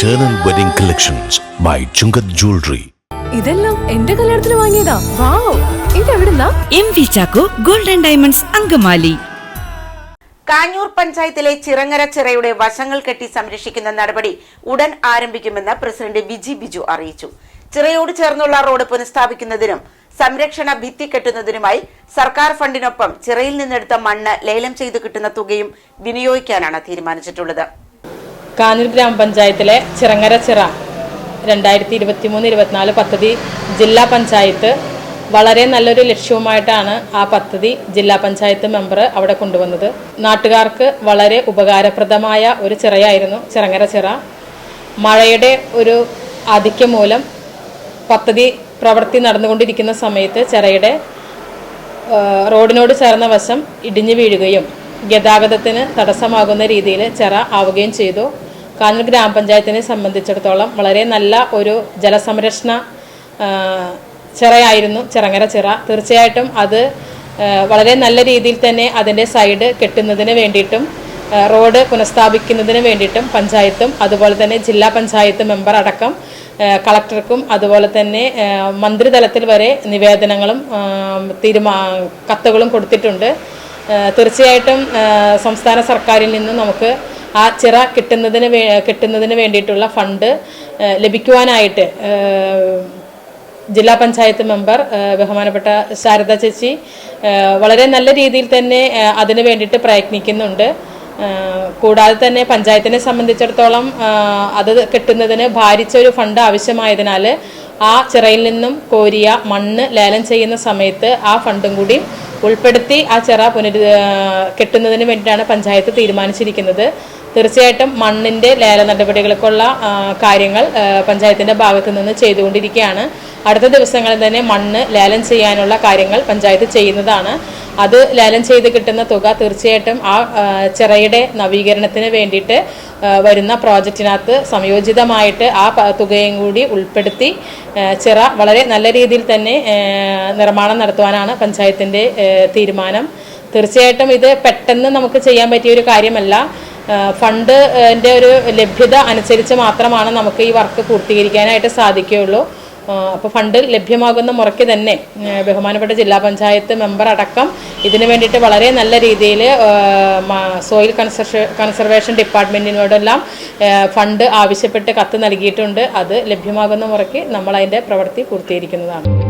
Eternal Wedding Collections by Chungath Jewelry. ഇതെല്ലാം എന്റെ കല്യാണത്തിന് വാങ്ങിയതാ. Wow ഇതെവിടുന്നാ? M V Chacko golden diamonds Angamaly. Kanjoor പഞ്ചായത്തിലെ ചിറങ്ങര ചിറയുടെ വശങ്ങൾ കെട്ടി സംരക്ഷിക്കുന്ന നടപടി ഉടൻ ആരംഭിക്കുമെന്ന് പ്രസിഡന്റ് വിജി ബിജു അറിയിച്ചു. ചിറയോട് ചേർന്നുള്ള റോഡ് പുനഃസ്ഥാപിക്കുന്നതിനും സംരക്ഷണ ഭിത്തി കെട്ടുന്നതിനുമായി സർക്കാർ ഫണ്ടിനൊപ്പം ചിറയിൽ നിന്നെടുത്ത മണ്ണ് ലേലം ചെയ്തു കിട്ടുന്ന തുകയും വിനിയോഗിക്കാനാണ് തീരുമാനിച്ചിട്ടുള്ളത്. കാഞ്ഞൂർ ഗ്രാമപഞ്ചായത്തിലെ ചിറങ്ങര ചിറ രണ്ടായിരത്തി ഇരുപത്തി മൂന്ന് ഇരുപത്തിനാല് പദ്ധതി ജില്ലാ പഞ്ചായത്ത്. വളരെ നല്ലൊരു ലക്ഷ്യവുമായിട്ടാണ് ആ പദ്ധതി ജില്ലാ പഞ്ചായത്ത് മെമ്പർ അവിടെ കൊണ്ടുവന്നത്. നാട്ടുകാർക്ക് വളരെ ഉപകാരപ്രദമായ ഒരു ചിറയായിരുന്നു ചിറങ്ങര ചിറ മഴയുടെ ഒരു ആധിക്യം മൂലം പദ്ധതി പ്രവൃത്തി നടന്നുകൊണ്ടിരിക്കുന്ന സമയത്ത് ചിറയുടെ റോഡിനോട് ചേർന്ന വശം ഇടിഞ്ഞു വീഴുകയും ഗതാഗതത്തിന് തടസ്സമാകുന്ന രീതിയിൽ ചിറ ആവുകയും ചെയ്തു. കാഞ്ഞൂർ ഗ്രാമപഞ്ചായത്തിനെ സംബന്ധിച്ചിടത്തോളം വളരെ നല്ല ഒരു ജലസംരക്ഷണ ചിറയായിരുന്നു ചിറങ്ങര ചിറ. തീർച്ചയായിട്ടും അത് വളരെ നല്ല രീതിയിൽ തന്നെ അതിന്റെ സൈഡ് കെട്ടുന്നതിന് വേണ്ടിയിട്ടും റോഡ് പുനഃസ്ഥാപിക്കുന്നതിന് വേണ്ടിയിട്ടും പഞ്ചായത്തും അതുപോലെ തന്നെ ജില്ലാ പഞ്ചായത്ത് മെമ്പർ അടക്കം കളക്ടർക്കും അതുപോലെ തന്നെ മന്ത്രിതലത്തിൽ വരെ നിവേദനങ്ങളും തീരുമാ കത്തുകളും കൊടുത്തിട്ടുണ്ട്. തീർച്ചയായിട്ടും സംസ്ഥാന സർക്കാരിൽ നിന്ന് നമുക്ക് ആ ചിറ കിട്ടുന്നതിന് വേ കിട്ടുന്നതിന് വേണ്ടിയിട്ടുള്ള ഫണ്ട് ലഭിക്കുവാനായിട്ട് ജില്ലാ പഞ്ചായത്ത് മെമ്പർ ബഹുമാനപ്പെട്ട ശാരദ ചേച്ചി വളരെ നല്ല രീതിയിൽ തന്നെ അതിനു വേണ്ടിയിട്ട് പ്രയത്നിക്കുന്നുണ്ട്. കൂടാതെ തന്നെ പഞ്ചായത്തിനെ സംബന്ധിച്ചിടത്തോളം അത് കിട്ടുന്നതിന് ഭാരിച്ച ഒരു ഫണ്ട് ആവശ്യമായതിനാൽ ആ ചിറയിൽ നിന്നും കോരിയ മണ്ണ് ലേലം ചെയ്യുന്ന സമയത്ത് ആ ഫണ്ടും കൂടി ഉൾപ്പെടുത്തി ആ ചിറ പുനരു കെട്ടുന്നതിന് വേണ്ടിയിട്ടാണ് പഞ്ചായത്ത് തീരുമാനിച്ചിരിക്കുന്നത്. തീർച്ചയായിട്ടും മണ്ണിന്റെ ലേല നടപടികൾക്കുള്ള കാര്യങ്ങൾ പഞ്ചായത്തിന്റെ ഭാഗത്തു നിന്ന് ചെയ്തുകൊണ്ടിരിക്കുകയാണ്. അടുത്ത ദിവസങ്ങളിൽ തന്നെ മണ്ണ് ലേലം ചെയ്യാനുള്ള കാര്യങ്ങൾ പഞ്ചായത്ത് ചെയ്യുന്നതാണ്. അത് ലേലം ചെയ്ത് കിട്ടുന്ന തുക തീർച്ചയായിട്ടും ആ, ചിറയുടെ നവീകരണത്തിന് വേണ്ടിയിട്ട് വരുന്ന പ്രോജക്റ്റിനകത്ത് സംയോജിതമായിട്ട് ആ തുകയും കൂടി ഉൾപ്പെടുത്തി ചിറ വളരെ നല്ല രീതിയിൽ തന്നെ നിർമ്മാണം നടത്തുവാനാണ് പഞ്ചായത്തിന്റെ തീരുമാനം. തീർച്ചയായിട്ടും ഇത് പെട്ടെന്ന് നമുക്ക് ചെയ്യാൻ പറ്റിയ ഒരു കാര്യമല്ല. ഫണ്ട് എന്റെ ഒരു ലഭ്യത അനുസരിച്ച് മാത്രമാണ് നമുക്ക് ഈ വർക്ക് പൂർത്തീകരിക്കാനായിട്ട് സാധിക്കുകയുള്ളൂ. അപ്പോൾ ഫണ്ട് ലഭ്യമാകുന്ന മുറയ്ക്ക് തന്നെ ബഹുമാനപ്പെട്ട ജില്ലാ പഞ്ചായത്ത് മെമ്പർ അടക്കം ഇതിനു വേണ്ടിയിട്ട് വളരെ നല്ല രീതിയിൽ സോയിൽ കൺസർഷ കൺസർവേഷൻ ഡിപ്പാർട്ട്മെന്റിനോടെല്ലാം ഫണ്ട് ആവശ്യപ്പെട്ട് കത്ത് നൽകിയിട്ടുണ്ട്. അത് ലഭ്യമാകുന്ന മുറയ്ക്ക് നമ്മൾ അതിന്റെ പ്രവൃത്തി പൂർത്തീകരിക്കുന്നതാണ്.